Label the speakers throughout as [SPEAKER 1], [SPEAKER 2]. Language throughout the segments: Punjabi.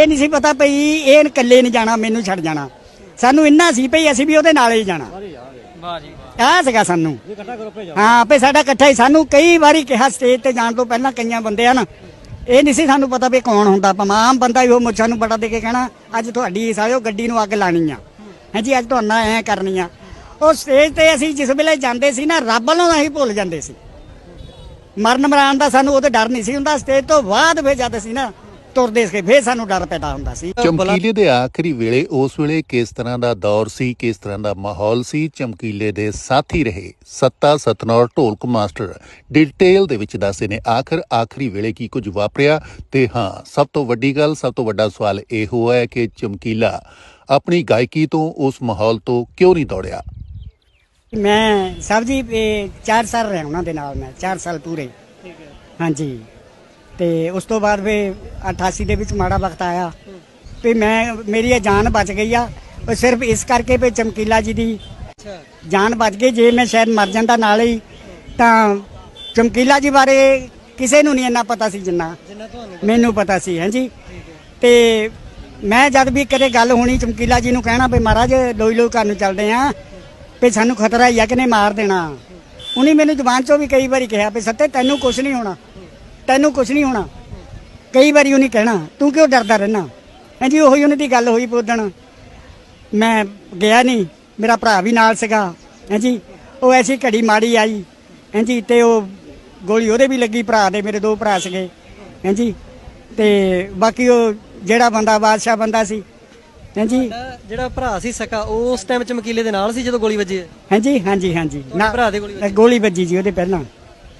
[SPEAKER 1] ਇਹ ਨਹੀਂ ਸੀ ਪਤਾ ਭਈ ਇਹ ਇਕੱਲੇ ਨਹੀਂ ਜਾਣਾ, ਮੈਨੂੰ ਛੱਡ ਜਾਣਾ। ਸਾਨੂੰ ਇੰਨਾ ਸੀ ਭਈ ਅਸੀਂ ਵੀ ਉਹਦੇ ਨਾਲ ਹੀ ਜਾਣਾ।
[SPEAKER 2] ਵਾਹ ਜੀ
[SPEAKER 1] ਆਹ ਸੀਗਾ ਸਾਨੂੰ। ਹਾਂ, ਭਈ ਸਾਡਾ ਇਕੱਠਾ ਹੀ। ਸਾਨੂੰ ਕਈ ਵਾਰੀ ਕਿਹਾ ਸਟੇਜ ਤੇ ਜਾਣ ਤੋਂ ਪਹਿਲਾਂ ਕਈਆਂ ਬੰਦੇ ਆ ਨਾ ਇਹ ਨਹੀਂ ਸੀ ਸਾਨੂੰ ਪਤਾ ਵੀ ਕੌਣ ਹੁੰਦਾ। ਭਾਵੇਂ ਬੰਦਾ ਹੀ ਉਹ ਮੁੱਛਾਂ ਨੂੰ ਬੜਾ ਦੇ ਕੇ ਕਹਿਣਾ, ਅੱਜ ਤੁਹਾਡੀ ਸਾਲਿਓ ਗੱਡੀ ਨੂੰ ਅੱਗ ਲਾਣੀ ਆ। ਹਾਂਜੀ, ਅੱਜ ਤੁਹਾਨੂੰ ਐ ਕਰਨੀ ਆ। ਉਹ ਸਟੇਜ ਤੇ ਅਸੀਂ ਜਿਸ ਵੇਲੇ ਜਾਂਦੇ ਸੀ ਨਾ, ਰੱਬ ਵੱਲੋਂ ਅਸੀਂ ਭੁੱਲ ਜਾਂਦੇ ਸੀ। ਮਰਨ ਮਰਾਨ ਦਾ ਸਾਨੂੰ ਉਹਦੇ ਡਰ ਨਹੀਂ ਸੀ ਹੁੰਦਾ। ਸਟੇਜ ਤੋਂ ਬਾਅਦ ਫੇਰ ਜਦ ਸੀ ਨਾ ਤੁਰਦੇ ਸੀ ਫੇਰ ਸਾਨੂੰ ਡਰ ਪੈਦਾ ਹੁੰਦਾ ਸੀ।
[SPEAKER 3] ਚਮਕੀਲੇ ਦੇ ਆਖਰੀ ਵੇਲੇ ਉਸ ਵੇਲੇ ਕਿਸ ਤਰ੍ਹਾਂ ਦਾ ਦੌਰ ਸੀ ਕਿਸ ਤਰ੍ਹਾਂ ਦਾ ਮਾਹੌਲ ਸੀ ਚਮਕੀਲੇ ਦੇ ਸਾਥੀ ਰਹੇ। ਸੱਤਾ ਸਤਨੌਰ ਢੋਲਕ ਮਾਸਟਰ ਡਿਟੇਲ ਦੇ ਵਿੱਚ ਦੱਸਦੇ ਨੇ ਆਖਰ ਆਖਰੀ ਵੇਲੇ ਕੀ ਕੁਝ ਵਾਪਰਿਆ? ਤੇ ਹਾਂ ਸਭ ਤੋਂ ਵੱਡੀ ਗੱਲ ਸਭ ਤੋਂ ਵੱਡਾ ਸਵਾਲ ਇਹ ਹੈ ਕਿ ਚਮਕੀਲਾ ਆਪਣੀ ਗਾਇਕੀ ਤੋਂ ਉਸ ਮਾਹੌਲ ਤੋਂ ਕਿਉਂ ਨਹੀਂ ਦੌੜਿਆ?
[SPEAKER 1] ਮੈਂ ਸਾਹਿਬ ਜੀ 4 ਸਾਲ ਰਿਹਾ ਉਹਨਾਂ ਦੇ ਨਾਲ ਮੈਂ 4 ਸਾਲ ਪੂਰੇ। ਹਾਂਜੀ। ਤੇ ਉਸ ਤੋਂ ਬਾਅਦ ਵੀ 88 ਦੇ ਵਿੱਚ ਮਾੜਾ ਵਕਤ ਆਇਆ। ਵੀ ਮੈਂ ਮੇਰੀ ਇਹ ਜਾਨ ਬਚ ਗਈ ਆ। ਉਹ ਸਿਰਫ ਇਸ ਕਰਕੇ ਵੀ ਚਮਕੀਲਾ ਜੀ ਦੀ ਜਾਨ ਬਚ ਗਈ। ਜੇ ਮੈਂ ਸ਼ਾਇਦ ਮਰ ਜਾਂਦਾ ਨਾਲ ਹੀ ਤਾਂ ਚਮਕੀਲਾ ਜੀ ਬਾਰੇ ਕਿਸੇ ਨੂੰ ਨਹੀਂ ਇੰਨਾ ਪਤਾ ਸੀ ਜਿੰਨਾ ਮੈਨੂੰ ਪਤਾ ਸੀ ਹਾਂਜੀ ਤੇ ਮੈਂ ਜਦ ਵੀ ਕਦੇ ਗੱਲ ਹੋਣੀ ਚਮਕੀਲਾ ਜੀ ਨੂੰ ਕਹਿਣਾ ਵੀ ਮਹਾਰਾਜ ਲੋਈ ਲੋਈ ਘਰ ਨੂੰ ਚੱਲਦੇ ਆ ਵੀ ਸਾਨੂੰ ਖਤਰਾ ਹੀ ਆ ਕਿ ਨੇ ਮਾਰ ਦੇਣਾ। ਉਹਨੇ ਮੈਨੂੰ ਜ਼ੁਬਾਨ ਚੋਂ ਵੀ ਕਈ ਵਾਰੀ ਕਿਹਾ ਵੀ ਸੱਤੇ ਤੈਨੂੰ ਕੁਝ ਨਹੀਂ ਹੋਣਾ। ਤੈਨੂੰ ਕੁਝ ਨਹੀਂ ਹੋਣਾ। ਕਈ ਵਾਰੀ ਉਹਨੇ ਕਹਿਣਾ ਤੂੰ ਕਿਉਂ ਡਰਦਾ ਰਹਿਣਾ ਹਾਂਜੀ ਉਹੀ ਉਹਨਾਂ ਦੀ ਗੱਲ ਹੋਈ ਪੋਦਣ ਮੈਂ ਗਿਆ ਨਹੀਂ ਮੇਰਾ ਭਰਾ ਵੀ ਨਾਲ ਸੀਗਾ। ਹਾਂਜੀ ਉਹ ਐਸੀ ਘੜੀ ਮਾੜੀ ਆਈ। ਹਾਂਜੀ ਤੇ ਉਹ ਗੋਲੀ ਉਹਦੇ ਵੀ ਲੱਗੀ ਭਰਾ ਦੇ ਮੇਰੇ ਦੋ ਭਰਾ ਸੀਗੇ। ਹਾਂਜੀ ਤੇ ਬਾਕੀ ਉਹ ਜਿਹੜਾ ਬੰਦਾ ਬਾਦਸ਼ਾਹ ਬੰਦਾ ਸੀ। ਹਾਂਜੀ
[SPEAKER 2] ਜਿਹੜਾ ਭਰਾ ਸੀ ਸਕਾ ਉਸ ਟਾਈਮ ਚਮਕੀਲੇ ਦੇ ਨਾਲ ਸੀ ਜਦੋਂ ਗੋਲੀ ਵੱਜੀ?
[SPEAKER 1] ਹਾਂਜੀ ਹਾਂਜੀ ਹਾਂਜੀ।
[SPEAKER 2] ਤੁਹਾਡੇ ਭਰਾ ਦੇ ਗੋਲੀ ਵੱਜੀ?
[SPEAKER 1] ਗੋਲੀ ਵੱਜੀ ਜੀ ਉਹਦੇ ਪਹਿਲਾਂ।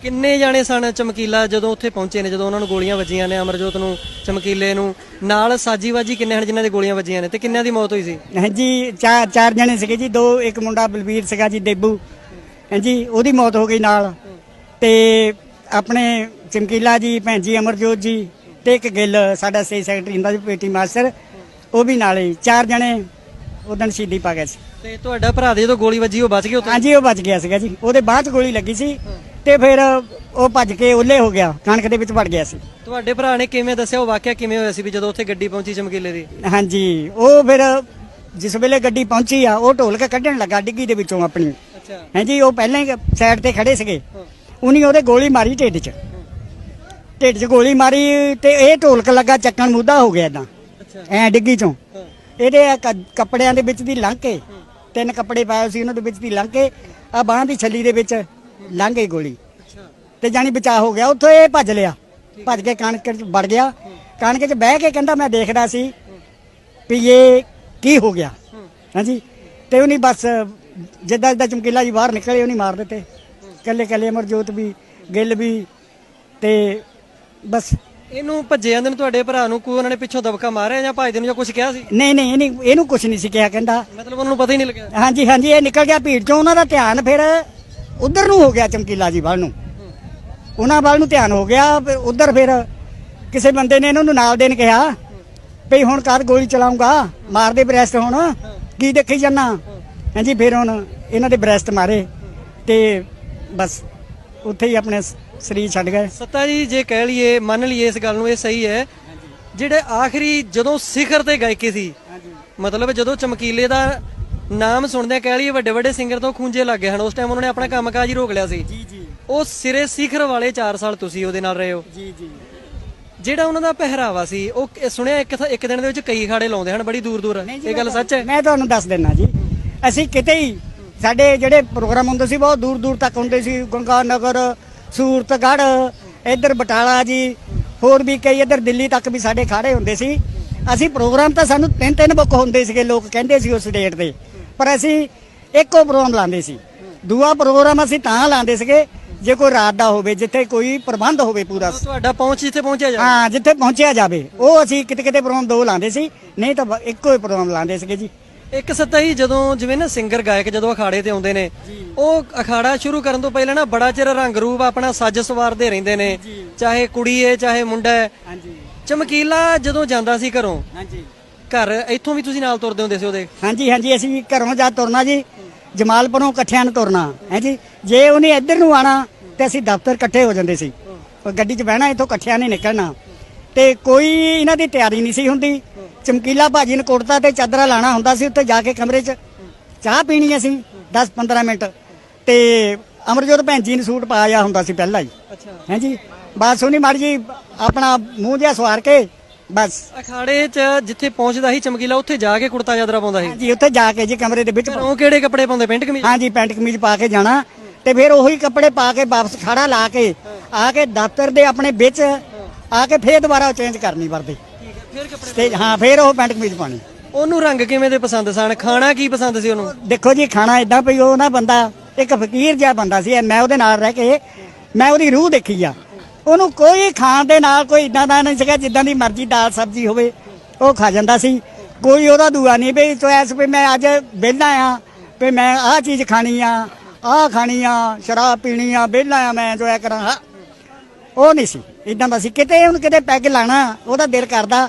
[SPEAKER 2] ਕਿੰਨੇ ਜਾਣੇ ਸਨ ਚਮਕੀਲਾ ਜਦੋਂ ਉੱਥੇ ਪਹੁੰਚੇ ਨੇ ਜਦੋਂ ਉਹਨਾਂ ਨੂੰ ਗੋਲੀਆਂ ਵੱਜੀਆਂ ਨੇ ਅਮਰਜੋਤ ਨੂੰ ਚਮਕੀਲੇ ਨੂੰ? ਨਾਲ ਸਾਜੀਵਾਜੀ ਕਿੰਨੇ ਹਨ ਜਿਨ੍ਹਾਂ ਦੇ ਗੋਲੀਆਂ ਵੱਜੀਆਂ ਨੇ ਤੇ ਕਿੰਨਿਆਂ ਦੀ ਮੌਤ ਹੋਈ ਸੀ?
[SPEAKER 1] ਹਾਂਜੀ ਚਾਰ ਚਾਰ ਜਣੇ ਸੀਗੇ ਜੀ ਦੋ ਇੱਕ ਮੁੰਡਾ ਬਲਬੀਰ ਸੀਗਾ ਜੀ ਦੇਬੂ ਹਾਂਜੀ ਉਹਦੀ ਮੌਤ ਹੋ ਗਈ ਨਾਲ। ਤੇ ਆਪਣੇ ਚਮਕੀਲਾ ਜੀ ਭੈਣ ਜੀ ਅਮਰਜੋਤ ਜੀ ਤੇ ਇੱਕ ਗਿੱਲ ਸਾਡਾ ਸਟੇਜ ਸੈਕਟਰੀ ਹੁੰਦਾ ਜੀ ਪੀਟੀ ਮਾਸਟਰ ਉਹ ਵੀ ਨਾਲ ਹੀ ਚਾਰ ਜਣੇ ਉਦੋਂ ਸ਼ਹੀਦੀ ਪਾ ਗਏ ਸੀ।
[SPEAKER 2] ਤੇ ਤੁਹਾਡਾ ਭਰਾ ਦੇ ਜਦੋਂ ਗੋਲੀ ਵੱਜੀ ਉਹ ਬਚ ਗਿਆ ਉੱਥੇ?
[SPEAKER 1] ਹਾਂਜੀ ਉਹ ਬਚ ਗਿਆ ਸੀਗਾ ਜੀ। ਉਹਦੇ ਬਾਅਦ ਗੋਲੀ ਲੱਗੀ ਸੀ। ਤੇ ਫਿਰ ਉਹ ਭੱਜ ਕੇ ਉੱਲੇ ਹੋ ਗਿਆ ਕਣਕ ਦੇ ਵਿੱਚ ਵੜ ਗਿਆ ਸੀ।
[SPEAKER 2] ਤੁਹਾਡੇ ਭਰਾ ਨੇ ਕਿਵੇਂ ਦੱਸਿਆ? ਉਹ ਵਾਕਿਆ ਕਿਵੇਂ ਹੋਇਆ ਸੀ ਵੀ ਜਦੋਂ ਉੱਥੇ ਗੱਡੀ ਪਹੁੰਚੀ ਚਮਕੀਲੇ ਦੀ?
[SPEAKER 1] ਹਾਂਜੀ ਉਹ ਫਿਰ ਜਿਸ ਵੇਲੇ ਗੱਡੀ ਪਹੁੰਚੀ ਆ ਉਹ ਢੋਲ ਕੇ ਕੱਢਣ ਲੱਗਾ ਡਿੱਗੀ ਦੇ ਵਿੱਚੋਂ ਆਪਣੀ।
[SPEAKER 2] ਅੱਛਾ।
[SPEAKER 1] ਹਾਂਜੀ ਉਹ ਪਹਿਲਾਂ ਹੀ ਸਾਈਡ ਤੇ ਖੜੇ ਸੀਗੇ। ਉਹਨੇ ਉਹਦੇ ਗੋਲੀ ਮਾਰੀ ਢਿੱਡ 'ਚ। ਢਿੱਡ 'ਚ ਗੋਲੀ ਮਾਰੀ ਤੇ ਇਹ ਢੋਲਕ ਲੱਗਾ ਚੱਕਣ ਮੁੱਦਾ ਹੋ ਗਿਆ ਇਦਾਂ ਐ ਡਿੱਗੀ ਚੋਂ। ਇਹਦੇ ਕੱਪੜਿਆਂ ਦੇ ਵਿੱਚ ਦੀ ਲੰਘ ਕੇ ਤਿੰਨ ਕੱਪੜੇ ਪਾਏ ਸੀ ਉਹਨਾਂ ਦੇ ਵਿੱਚ ਦੀ ਲੰਘ ਕੇ ਆ ਬਾਹਾਂ ਦੀ ਛੱਲੀ ਦੇ ਵਿੱਚ ਲੰਘ ਗਈ ਗੋਲੀ। ਤੇ ਜਾਨੀ ਬਚਾਅ ਹੋ ਗਿਆ ਉੱਥੋਂ ਇਹ ਭੱਜ ਲਿਆ। ਭੱਜ ਕੇ ਕਣਕ 'ਚ ਵੜ ਗਿਆ। ਕਣਕ 'ਚ ਬਹਿ ਕੇ ਕਹਿੰਦਾ ਮੈਂ ਦੇਖਦਾ ਸੀ ਵੀ ਇਹ ਕੀ ਹੋ ਗਿਆ। ਹਾਂਜੀ। ਤੇ ਉਹਨੇ ਬਸ ਜਿੱਦਾਂ ਜਿੱਦਾਂ ਚਮਕੀਲਾ ਜੀ ਬਾਹਰ ਨਿਕਲੇ ਉਹਨੇ ਮਾਰ ਦਿੱਤੇ। ਕੱਲੇ ਕੱਲੇ ਅਮਰਜੋਤ ਵੀ ਗਿੱਲ ਵੀ ਤੇ ਬਸ।
[SPEAKER 2] ਇਹਨੂੰ ਭੱਜੇ ਜਾਂਦੇ ਨੇ ਤੁਹਾਡੇ ਭਰਾ ਨੂੰ ਕੋਈ ਉਹਨਾਂ ਨੇ ਪਿੱਛੋਂ ਦਬਕਾ ਮਾਰਿਆ ਜਾਂ ਭੱਜਦੇ ਨੂੰ ਜਾਂ ਕੁਝ ਕਿਹਾ ਸੀ?
[SPEAKER 1] ਨਹੀਂ ਨਹੀਂ ਇਹਨੇ ਇਹਨੂੰ ਕੁਝ ਨਹੀਂ ਸੀ ਕਿਹਾ ਕਹਿੰਦਾ।
[SPEAKER 2] ਮਤਲਬ ਉਹਨਾਂ ਨੂੰ ਪਤਾ ਹੀ ਨਹੀਂ ਲੱਗਿਆ।
[SPEAKER 1] ਹਾਂਜੀ ਹਾਂਜੀ ਇਹ ਨਿਕਲ ਗਿਆ ਭੀੜ ਚੋਂ। ਉਹਨਾਂ ਦਾ ਧਿਆਨ ਫਿਰ ਉਧਰ ਨੂੰ ਹੋ ਗਿਆ ਚਮਕੀਲਾ ਜੀ ਵੱਲ ਨੂੰ। ਉਹਨਾਂ ਵੱਲ ਨੂੰ ਧਿਆਨ ਹੋ ਗਿਆ ਫਿਰ ਉਧਰ ਫਿਰ ਕਿਸੇ ਬੰਦੇ ਨੇ ਇਹਨਾਂ ਨੂੰ ਨਾਲ ਦੇਣ ਕਿਹਾ ਵੀ ਹੁਣ ਕਦ ਗੋਲੀ ਚਲਾਉਂਗਾ ਮਾਰ ਦੇ ਬ੍ਰੈਸਟ ਹੁਣ। ਕੀ ਦੇਖੀ ਜਾਨਾ? ਹਾਂਜੀ ਫਿਰ ਹੁਣ ਇਹਨਾਂ ਦੇ ਬ੍ਰੈਸਟ ਮਾਰੇ ਤੇ ਬਸ ਉੱਥੇ ਹੀ ਆਪਣੇ ਸਰੀਰ ਛੱਡ ਗਏ।
[SPEAKER 2] ਸੱਤਾ ਜੀ ਜੇ ਕਹਿ ਲਈਏ ਮੰਨ ਲਈਏ ਇਸ ਗੱਲ ਨੂੰ ਇਹ ਸਹੀ ਹੈ। ਜਿਹੜੇ ਆਖਰੀ ਜਦੋਂ ਸਿਖਰ ਤੇ ਗਾਇਕੇ ਸੀ ਮਤਲਬ ਜਦੋਂ ਚਮਕੀਲੇ ਦਾ ਨਾਮ ਸੁਣਦੇ ਕਹਿ ਲਈਏ ਵੱਡੇ ਵੱਡੇ ਸਿੰਗਰ ਤੋਂ ਖੂੰਜੇ ਲੱਗ ਗਏ ਹਨ। ਉਸ ਟਾਈਮ ਉਹਨਾਂ ਨੇ ਆਪਣਾ ਕੰਮਕਾਜ ਹੀ ਰੋਕ ਲਿਆ ਸੀ।
[SPEAKER 1] ਜੀ ਜੀ।
[SPEAKER 2] ਉਹ ਸਿਰੇ ਸਿਖਰ ਵਾਲੇ 4 ਸਾਲ ਤੁਸੀਂ ਉਹਦੇ ਨਾਲ ਰਹੇ ਹੋ।
[SPEAKER 1] ਜੀ ਜੀ।
[SPEAKER 2] ਜਿਹੜਾ ਉਹਨਾਂ ਦਾ ਪਹਿਰਾਵਾ ਸੀ ਉਹ ਸੁਣਿਆ ਇੱਕ ਇੱਕ ਦਿਨ ਦੇ ਵਿੱਚ ਕਈ ਖਾੜੇ ਲਾਉਂਦੇ ਹਨ ਬੜੀ ਦੂਰ ਦੂਰ ਇਹ ਗੱਲ ਸੱਚ ਹੈ?
[SPEAKER 1] ਮੈਂ ਤੁਹਾਨੂੰ ਦੱਸ ਦਿੰਨਾ ਜੀ। ਅਸੀਂ ਕਿਤੇ ਹੀ ਸਾਡੇ ਜਿਹੜੇ ਪ੍ਰੋਗਰਾਮ ਹੁੰਦੇ ਸੀ ਬਹੁਤ ਦੂਰ ਦੂਰ ਤੱਕ ਹੁੰਦੇ ਸੀ। ਗੰਗਾ ਨਗਰ ਸੂਰਤਗੜ੍ਹ ਇੱਧਰ ਬਟਾਲਾ ਜੀ ਹੋਰ ਵੀ ਕਈ ਇੱਧਰ ਦਿੱਲੀ ਤੱਕ ਵੀ ਸਾਡੇ ਖਾੜੇ ਹੁੰਦੇ ਸੀ। ਅਸੀਂ ਪ੍ਰੋਗਰਾਮ ਤਾਂ ਸਾਨੂੰ ਤਿੰਨ ਤਿੰਨ ਬੁੱਕ ਹੁੰਦੇ ਸੀਗੇ ਲੋਕ ਕਹਿੰਦੇ ਸੀ ਉਸ ਡੇਟ ਤੇ। ਪਰ ਅਸੀਂ ਇੱਕੋ ਪ੍ਰੋਗਰਾਮ ਲਾਉਂਦੇ ਸੀ। ਦੂਆ ਪ੍ਰੋਗਰਾਮ ਅਸੀਂ ਤਾਂ ਲਾਉਂਦੇ ਸੀਗੇ ਜੇ ਕੋਈ ਰਾਤ ਦਾ ਹੋਵੇ ਜਿੱਥੇ ਕੋਈ ਪ੍ਰਬੰਧ ਹੋਵੇ ਪੂਰਾ।
[SPEAKER 2] ਤੁਹਾਡਾ ਪਹੁੰਚ ਜਿੱਥੇ ਪਹੁੰਚਿਆ ਜਾ
[SPEAKER 1] ਹਾਂ ਜਿੱਥੇ ਪਹੁੰਚਿਆ ਜਾਵੇ ਉਹ ਅਸੀਂ ਕਿਤੇ ਕਿਤੇ ਪ੍ਰੋਗਰਾਮ ਦੋ ਲਾਉਂਦੇ ਸੀ ਨਹੀਂ ਤਾਂ ਇੱਕੋ ਹੀ ਪ੍ਰੋਗਰਾਮ ਲਾਉਂਦੇ ਸੀਗੇ ਜੀ।
[SPEAKER 2] ਇੱਕ ਸੱਤਾ ਹੀ ਜਦੋਂ ਜਿਵੇਂ ਨਾ ਸਿੰਗਰ ਗਾਇਕ ਜਦੋਂ ਅਖਾੜੇ ਤੇ ਆਉਂਦੇ ਨੇ ਉਹ ਅਖਾੜਾ ਸ਼ੁਰੂ ਕਰਨ ਤੋਂ ਪਹਿਲਾਂ ਨਾ ਬੜਾ ਚਿਰ ਰੰਗ ਰੂਪ ਆਪਣਾ ਸੱਜ ਸਵਾਰਦੇ ਰਹਿੰਦੇ ਨੇ ਚਾਹੇ ਕੁੜੀ ਏ ਚਾਹੇ ਮੁੰਡਾ ਹੈ ਚਮਕੀਲਾ ਜਦੋਂ ਜਾਂਦਾ ਸੀ ਘਰੋਂ
[SPEAKER 1] ਹਾਂਜੀ।
[SPEAKER 2] ਘਰ ਇੱਥੋਂ ਵੀ ਤੁਸੀਂ ਨਾਲ ਤੁਰਦੇ ਹੁੰਦੇ ਸੀ ਉਹਦੇ?
[SPEAKER 1] ਹਾਂਜੀ ਹਾਂਜੀ ਅਸੀਂ ਘਰੋਂ ਜਾ ਤੁਰਨਾ ਜੀ। ਜਮਾਲਪੁਰੋਂ ਇਕੱਠਿਆਂ ਨੂੰ ਤੁਰਨਾ ਹੈ ਜੀ। ਜੇ ਉਹਨੇ ਇੱਧਰ ਨੂੰ ਆਣਾ ਤੇ ਅਸੀਂ ਦਫ਼ਤਰ ਇਕੱਠੇ ਹੋ ਜਾਂਦੇ ਸੀ। ਗੱਡੀ 'ਚ ਬਹਿਣਾ ਇੱਥੋਂ ਇਕੱਠਿਆਂ ਨੇ ਨਿਕਲਣਾ। ਤੇ ਕੋਈ ਇਹਨਾਂ ਦੀ ਤਿਆਰੀ ਨਹੀਂ ਸੀ ਹੁੰਦੀ। ਚਮਕੀਲਾ ਭਾਜੀ ਨੇ ਕੁੜਤਾ ਤੇ ਚਾਦਰਾ ਲਾਣਾ ਹੁੰਦਾ ਸੀ ਉੱਥੇ ਜਾ ਕੇ ਕਮਰੇ 'ਚ। ਚਾਹ ਪੀਣੀ ਅਸੀਂ 10 15 ਮਿੰਟ। ਤੇ ਅਮਰਜੋਤ ਭੈਣ ਜੀ ਨੇ ਸੂਟ ਪਾਇਆ ਹੁੰਦਾ ਸੀ ਪਹਿਲਾਂ ਹੀ।
[SPEAKER 2] ਅੱਛਾ।
[SPEAKER 1] ਹਾਂਜੀ ਬਸ ਉਹਨੀ ਮਾੜੀ ਜੀ ਆਪਣਾ ਮੂੰਹ ਜਿਹਾ ਸਵਾਰ ਕੇ ਬਸ।
[SPEAKER 2] ਅਖਾੜੇ 'ਚ ਜਿੱਥੇ ਪਹੁੰਚਦਾ ਸੀ ਚਮਕੀਲਾ ਉੱਥੇ ਜਾ ਕੇ ਕੁੜਤਾ ਚਾਦਰਾ ਪਾਉਂਦਾ ਸੀ?
[SPEAKER 1] ਹਾਂਜੀ ਉੱਥੇ ਜਾ ਕੇ ਜੀ ਕਮਰੇ ਦੇ ਵਿੱਚ
[SPEAKER 2] ਉਹ ਕਿਹੜੇ ਕੱਪੜੇ ਪਾਉਂਦੇ? ਪੈਂਟ ਕਮੀਜ਼?
[SPEAKER 1] ਹਾਂਜੀ ਪੈਂਟ ਕਮੀਜ਼ ਪਾ ਕੇ ਜਾਣਾ ਤੇ ਫਿਰ ਉਹੀ ਕੱਪੜੇ ਪਾ ਕੇ ਵਾਪਸ ਖਾੜਾ ਲਾ ਕੇ ਆ ਕੇ ਦਫ਼ਤਰ ਦੇ ਆਪਣੇ ਵਿੱਚ ਆ ਕੇ ਫੇਰ ਦੁਬਾਰਾ ਚੇਂਜ ਕਰਨੀ ਵਰਦੀ।
[SPEAKER 2] ਫਿਰ ਕੱਪੜੇ
[SPEAKER 1] ਤੇ ਹਾਂ ਫੇਰ ਉਹ ਪੈਂਟ ਕਮੀਜ਼ ਪਾਣੀ
[SPEAKER 2] ਉਹਨੂੰ ਰੰਗ ਕਿਵੇਂ ਦੇ ਪਸੰਦ ਸਨ? ਖਾਣਾ ਕੀ ਪਸੰਦ ਸੀ ਉਹਨੂੰ?
[SPEAKER 1] ਦੇਖੋ ਜੀ ਖਾਣਾ ਇਦਾਂ ਪਈ ਉਹ ਨਾ ਬੰਦਾ ਇੱਕ ਫਕੀਰ ਜਿਹਾ ਬੰਦਾ ਸੀ ਮੈਂ ਉਹਦੇ ਨਾਲ ਰਹਿ ਕੇ ਮੈਂ ਉਹਦੀ ਰੂਹ ਦੇਖੀ ਆ। ਉਹਨੂੰ ਕੋਈ ਖਾਣ ਦੇ ਨਾਲ ਕੋਈ ਇਦਾਂ ਦਾ ਨਹੀਂ ਸੀਗਾ ਜਿੱਦਾਂ ਦੀ ਮਰਜ਼ੀ ਦਾਲ ਸਬਜ਼ੀ ਹੋਵੇ, ਉਹ ਖਾ ਜਾਂਦਾ ਸੀ। ਕੋਈ ਉਹਦਾ ਦੂਆ ਨਹੀਂ ਵੀ ਚੋਇਸ ਵੀ ਮੈਂ ਅੱਜ ਵਿਹਲਾ ਆ, ਵੀ ਮੈਂ ਆਹ ਚੀਜ਼ ਖਾਣੀ ਆ, ਆਹ ਖਾਣੀ ਆ, ਸ਼ਰਾਬ ਪੀਣੀ ਆ, ਵਿਹਲਾ ਆ ਮੈਂ ਜੋ ਐ ਕਰਾਂ, ਹਾਂ। ਉਹ ਨਹੀਂ ਸੀ ਇਦਾਂ ਦਾ ਸੀ। ਕਿਤੇ ਹੁਣ ਕਿਤੇ ਪੈਗ ਲਾਣਾ, ਉਹਦਾ ਦਿਲ ਕਰਦਾ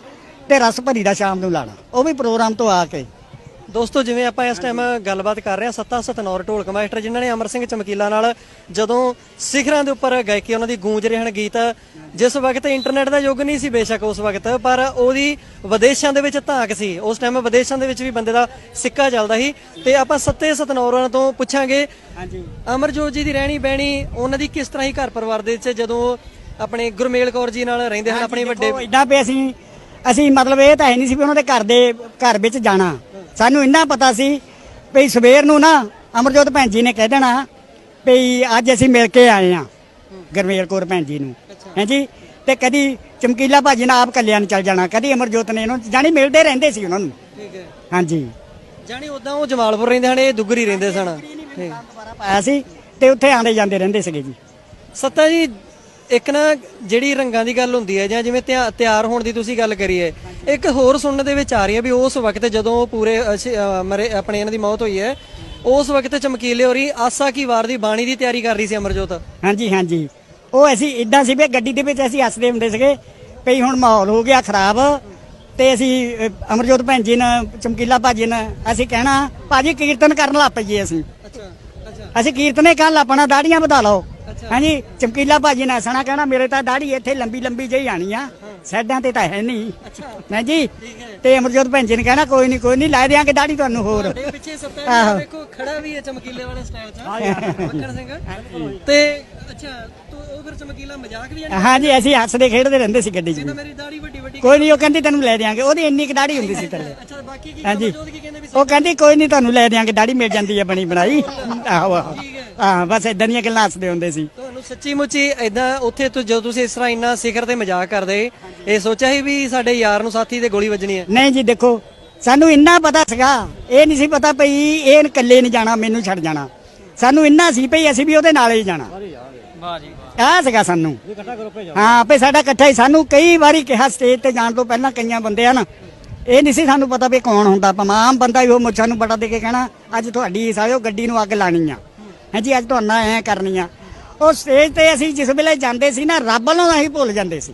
[SPEAKER 1] ਤੇ ਰਸ ਭਰੀ ਦਾ ਸ਼ਾਮ ਨੂੰ ਲਾਣਾ। ਉਹ ਵੀ ਪ੍ਰੋਗਰਾਮ ਤੋਂ ਆ ਕੇ।
[SPEAKER 2] ਦੋਸਤੋ ਜਿਵੇਂ ਆਪਾਂ ਇਸ ਟਾਈਮ ਗੱਲਬਾਤ ਕਰ ਰਹੇ ਹਾਂ ਸੱਤਾ ਸਤਨੌਰ ਢੋਲਕ ਮਾਸਟਰ ਜਿਨ੍ਹਾਂ ਨੇ ਅਮਰ ਸਿੰਘ ਚਮਕੀਲਾ ਨਾਲ ਜਦੋਂ ਸਿਖਰਾਂ ਦੇ ਉੱਪਰ ਗਾਇਕੀ ਉਹਨਾਂ ਦੀ ਗੂੰਜ ਰਹੇ ਹਨ ਗੀਤ ਜਿਸ ਵਕਤ ਇੰਟਰਨੈਟ ਦਾ ਯੁੱਗ ਨਹੀਂ ਸੀ ਬੇਸ਼ੱਕ ਉਸ ਵਕਤ ਪਰ ਉਹਦੀ ਵਿਦੇਸ਼ਾਂ ਦੇ ਵਿੱਚ ਧਾਕ ਸੀ। ਉਸ ਟਾਈਮ ਵਿਦੇਸ਼ਾਂ ਦੇ ਵਿੱਚ ਵੀ ਬੰਦੇ ਦਾ ਸਿੱਕਾ ਚੱਲਦਾ ਸੀ। ਤੇ ਆਪਾਂ ਸੱਤੇ ਸਤਨੌਰਾਂ ਤੋਂ ਪੁੱਛਾਂਗੇ
[SPEAKER 1] ਹਾਂਜੀ।
[SPEAKER 2] ਅਮਰਜੋਤ ਜੀ ਦੀ ਰਹਿਣੀ ਬਹਿਣੀ ਉਹਨਾਂ ਦੀ ਕਿਸ ਤਰ੍ਹਾਂ ਹੀ ਘਰ ਪਰਿਵਾਰ ਦੇ ਵਿੱਚ ਜਦੋਂ ਆਪਣੇ ਗੁਰਮੇਲ ਕੌਰ ਜੀ ਨਾਲ ਰਹਿੰਦੇ ਹਨ ਆਪਣੇ ਵੱਡੇ
[SPEAKER 1] ਇਦਾਂ ਪਏ ਅਸੀਂ ਅਸੀਂ ਮਤਲਬ ਇਹ ਤਾਂ ਹੈ ਨਹੀਂ ਸੀ ਵੀ ਉਹਨਾਂ ਦੇ ਘਰ ਦੇ ਘਰ ਵਿੱਚ ਜਾਣਾ। ਸਾਨੂੰ ਇੰਨਾ ਪਤਾ ਸੀ ਵੀ ਸਵੇਰ ਨੂੰ ਨਾ ਅਮਰਜੋਤ ਭੈਣ ਜੀ ਨੇ ਕਹਿ ਦੇਣਾ ਵੀ ਅੱਜ ਅਸੀਂ ਮਿਲ ਕੇ ਆਏ ਆ ਗਰਮੇਲ ਕੌਰ ਭੈਣ ਜੀ ਨੂੰ। ਹਾਂਜੀ ਤੇ ਕਦੀ ਚਮਕੀਲਾ ਭਾਜੀ ਨਾਲ ਆਪ ਕਲਿਆਣ ਚੱਲ ਜਾਣਾ ਕਦੀ ਅਮਰਜੋਤ ਨੇ ਇਹਨੂੰ ਜਾਣੀ ਮਿਲਦੇ ਰਹਿੰਦੇ ਸੀ ਉਹਨਾਂ ਨੂੰ।
[SPEAKER 2] ਠੀਕ ਹੈ।
[SPEAKER 1] ਹਾਂਜੀ
[SPEAKER 2] ਜਾਣੀ ਉਦਾਂ ਉਹ ਜਮਾਲਪੁਰ ਰਹਿੰਦੇ ਹਨ ਇਹ ਦੁੱਗਰੀ ਰਹਿੰਦੇ ਸਨ।
[SPEAKER 1] ਦੁਬਾਰਾ ਪਾਇਆ ਸੀ ਤੇ ਉੱਥੇ ਆਂਦੇ ਜਾਂਦੇ ਰਹਿੰਦੇ ਸੀਗੇ ਜੀ।
[SPEAKER 2] ਸੱਤਾ ਜੀ ਇੱਕ ਨਾ ਜਿਹੜੀ ਰੰਗਾਂ ਦੀ ਗੱਲ ਹੁੰਦੀ ਹੈ ਜਾਂ ਜਿਵੇਂ ਤਿਆ- ਤਿਆਰ ਹੋਣ ਦੀ ਤੁਸੀਂ ਗੱਲ ਕਰੀ ਹੈ ਇੱਕ ਹੋਰ ਸੁਣਨ ਦੇ ਵਿੱਚ ਆ ਰਹੀ ਹੈ ਵੀ ਉਸ ਵਕਤ ਜਦੋਂ ਪੂਰੇ ਮਰੇ ਆਪਣੇ ਇਹਨਾਂ ਦੀ ਮੌਤ ਹੋਈ ਹੈ ਉਸ ਵਕਤ ਚਮਕੀਲੇ ਹੋਰੀ ਆਸਾ ਕੀ ਵਾਰ ਦੀ ਬਾਣੀ ਦੀ ਤਿਆਰੀ ਕਰ ਰਹੀ ਸੀ ਅਮਰਜੋਤ?
[SPEAKER 1] ਹਾਂਜੀ ਹਾਂਜੀ। ਉਹ ਅਸੀਂ ਇਦਾਂ ਸੀ ਵੀ ਗੱਡੀ ਦੇ ਵਿੱਚ ਅਸੀਂ ਹੱਸਦੇ ਹੁੰਦੇ ਸੀਗੇ ਵੀ ਹੁਣ ਮਾਹੌਲ ਹੋ ਗਿਆ ਖਰਾਬ ਤੇ ਅਸੀਂ ਅਮਰਜੋਤ ਭੈਣ ਜੀ ਨੇ ਚਮਕੀਲਾ ਭਾਜੀ ਨੇ ਅਸੀਂ ਕਹਿਣਾ ਭਾਜੀ ਕੀਰਤਨ ਕਰਨ ਲੱਗ ਪਈਏ ਅਸੀਂ। ਅਸੀਂ ਕੀਰਤਨੇ ਕਰਨ ਲੱਪਣਾ ਦਾੜੀਆਂ ਵਧਾ ਲਓ। ਹਾਂਜੀ ਚਮਕੀਲਾ ਭਾਜੀ ਨੇ ਹੱਸਣਾ ਕਹਿਣਾ ਮੇਰੇ ਤਾਂ ਦਾੜੀ ਇੱਥੇ ਲੰਬੀ ਲੰਬੀ ਜਿਹੀ ਆਣੀ ਆ ਸਾਈਡਾਂ ਤੇ ਤਾਂ ਹੈ ਨਹੀਂ। ਨਹੀਂ ਜੀ ਤੇ ਅਮਰਜੋਤ ਭੈਣ ਜੀ ਨੇ ਕਹਿਣਾ ਕੋਈ ਨਹੀਂ ਕੋਈ ਨਹੀਂ ਲੈ ਦਿਆਂਗੇ ਦਾੜੀ ਤੁਹਾਨੂੰ ਹੋਰ।
[SPEAKER 2] ਤੁਹਾਡੇ ਪਿੱਛੇ ਸੱਤਾ
[SPEAKER 1] ਆਹੋ।
[SPEAKER 2] ਦੇਖੋ ਖੜਾ ਵੀ ਹੈ ਚਮਕੀਲੇ ਵਾਲੇ ਸਟਾਈਲ 'ਚ। ਮੱਖਣ ਸਿੰਘ। ਤੇ ਅੱਛਾ ਤੂੰ ਉਹ ਫਿਰ ਚਮਕੀਲਾ ਮਜ਼ਾਕ ਵੀ ਜਾਣੀ
[SPEAKER 1] ਹਾਂਜੀ ਅਸੀਂ ਹੱਸਦੇ ਖੇਡਦੇ ਰਹਿੰਦੇ ਸੀ ਗੱਡੀ 'ਚ
[SPEAKER 2] ਤਾਂ
[SPEAKER 1] ਵੀ।
[SPEAKER 2] ਮੇਰੀ ਦਾੜੀ ਵੱਡੀ ਵੱਡੀ
[SPEAKER 1] ਕੋਈ ਨਹੀਂ ਉਹ ਕਹਿੰਦੀ ਤੈਨੂੰ ਲੈ ਦਿਆਂਗੇ। ਉਹਦੀ ਇੰਨੀ ਕੁ ਦਾੜੀ ਹੁੰਦੀ ਸੀ ਥੱਲੇ
[SPEAKER 2] ਅੱਛਾ ਬਾਕੀ ਕੀ
[SPEAKER 1] ਹਾਂਜੀ
[SPEAKER 2] ਅਮਰਜੋਤ ਕੀ ਕਹਿੰਦੇ ਵੀ
[SPEAKER 1] ਉਹ ਕਹਿੰਦੀ ਕੋਈ ਨਹੀਂ ਤੁਹਾਨੂੰ ਲੈ ਦਿਆਂਗੇ। ਦਾੜੀ ਮਿਲ ਜਾਂਦੀ ਹੈ ਬਣੀ ਬਣਾਈ। ਆਹੋ ਆਹੋ। ਹਾਂ। ਬਸ ਇਦਾਂ ਦੀਆਂ ਗੱਲਾਂ ਹੱਸਦੇ ਹੁੰਦੇ ਸੀ।
[SPEAKER 2] ਤੁਹਾਨੂੰ ਸੱਚੀ ਮੁੱਚੀ ਐਦਾਂ ਉੱਥੇ ਤੋਂ ਜਦੋਂ ਤੁਸੀਂ ਇਸ ਤਰ੍ਹਾਂ ਇੰਨਾ ਸਿਖਰ ਤੇ ਮਜ਼ਾਕ ਕਰਦੇ, ਇਹ ਸੋਚਿਆ ਸੀ ਵੀ ਸਾਡੇ ਯਾਰ ਨੂੰ ਸਾਥੀ ਤੇ ਗੋਲੀ ਵੱਜਣੀ ਹੈ?
[SPEAKER 1] ਨਹੀਂ ਜੀ, ਦੇਖੋ, ਸਾਨੂੰ ਇੰਨਾ ਪਤਾ ਸੀਗਾ, ਇਹ ਨਹੀਂ ਸੀ ਪਤਾ ਭਈ ਇਹ ਇਕੱਲੇ ਨਹੀਂ ਜਾਣਾ, ਮੈਨੂੰ ਛੱਡ ਜਾਣਾ। ਸਾਨੂੰ ਇੰਨਾ ਸੀ ਭਈ ਅਸੀਂ ਵੀ ਉਹਦੇ ਨਾਲ ਹੀ ਜਾਣਾ।
[SPEAKER 2] ਵਾਹ ਜੀ
[SPEAKER 1] ਆਹ ਸੀਗਾ ਸਾਨੂੰ। ਹਾਂ, ਭਈ ਸਾਡਾ ਇਕੱਠਾ ਹੀ, ਸਾਨੂੰ ਕਈ ਵਾਰੀ ਕਿਹਾ ਸਟੇਜ ਤੇ ਜਾਣ ਤੋਂ ਪਹਿਲਾਂ ਕਈਆਂ ਬੰਦੇ ਆ ਨਾ ਇਹ ਨਹੀਂ ਸੀ ਸਾਨੂੰ ਪਤਾ ਵੀ ਕੌਣ ਹੁੰਦਾ ਭਾਵੇਂ ਬੰਦਾ ਹੀ ਉਹ ਮੁੱਛਾਂ ਨੂੰ ਬੜਾ ਦੇ ਕੇ ਕਹਿਣਾ, ਅੱਜ ਤੁਹਾਡੀ ਸਾਲਿਓ ਗੱਡੀ ਨੂੰ ਅੱਗ ਲਾਣੀ ਆ। ਹਾਂਜੀ ਅੱਜ ਤੁਹਾਨੂੰ ਐ ਕਰਨੀ ਆ। ਉਹ ਸਟੇਜ ਤੇ ਅਸੀਂ ਜਿਸ ਵੇਲੇ ਜਾਂਦੇ ਸੀ ਨਾ ਰੱਬ ਵੱਲੋਂ ਅਸੀਂ ਭੁੱਲ ਜਾਂਦੇ ਸੀ।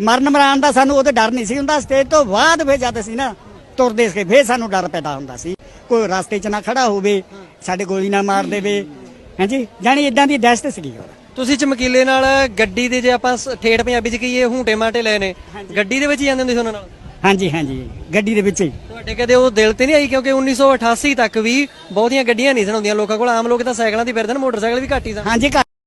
[SPEAKER 1] ਮਰਨ ਮਰਾਨ ਦਾ ਸਾਨੂੰ ਉਹਦੇ ਡਰ ਨਹੀਂ ਸੀ ਹੁੰਦਾ। ਸਟੇਜ ਤੋਂ ਬਾਅਦ ਫੇਰ ਜਦ ਅਸੀਂ ਨਾ ਤੁਰਦੇ ਸੀ ਫੇਰ ਸਾਨੂੰ ਡਰ ਪੈਦਾ ਹੁੰਦਾ ਸੀ। ਕੋਈ ਰਸਤੇ 'ਚ ਨਾ ਖੜਾ ਹੋਵੇ ਸਾਡੇ ਗੋਲੀ ਨਾ ਮਾਰ ਦੇਵੇ। ਹਾਂਜੀ ਜਾਣੀ ਇਦਾਂ ਦੀ ਦਹਿਸ਼ਤ ਸੀਗੀ ਉਹ
[SPEAKER 2] ਤੁਸੀਂ ਚਮਕੀਲੇ ਨਾਲ ਗੱਡੀ ਦੇ ਜੇ ਆਪਾਂ ਠੇਠ ਪੰਜਾਬੀ ਚ ਕਹੀਏ ਹੂੰਟੇ ਮਾਟੇ ਲਏ ਨੇ। ਗੱਡੀ ਦੇ ਵਿੱਚ ਹੀ ਜਾਂਦੇ ਹੁੰਦੇ ਸੀ ਉਹਨਾਂ ਨਾਲ?
[SPEAKER 1] ਹਾਂਜੀ ਹਾਂਜੀ। ਗੱਡੀ ਦੇ ਵਿੱਚ ਹੀ।
[SPEAKER 2] ਤੁਹਾਡੇ ਕਦੇ ਉਹ ਦਿਲ ਤੇ ਨਹੀਂ ਆਈ? ਕਿਉਂਕਿ 1988 ਤੱਕ ਵੀ ਬਹੁਤੀਆਂ ਗੱਡੀਆਂ ਨਹੀਂ ਸਨ ਹੁੰਦੀਆਂ। ਲੋਕਾਂ ਕੋਲ ਆਮ ਲੋਕ ਤਾਂ ਸਾਈਕਲਾਂ ਤੇ ਫਿਰਦੇ ਨੇ ਮੋਟਰਸਾਈਕਲ ਵੀ ਘੱਟ ਹੀ ਸਨ।
[SPEAKER 1] ਹਾਂਜੀ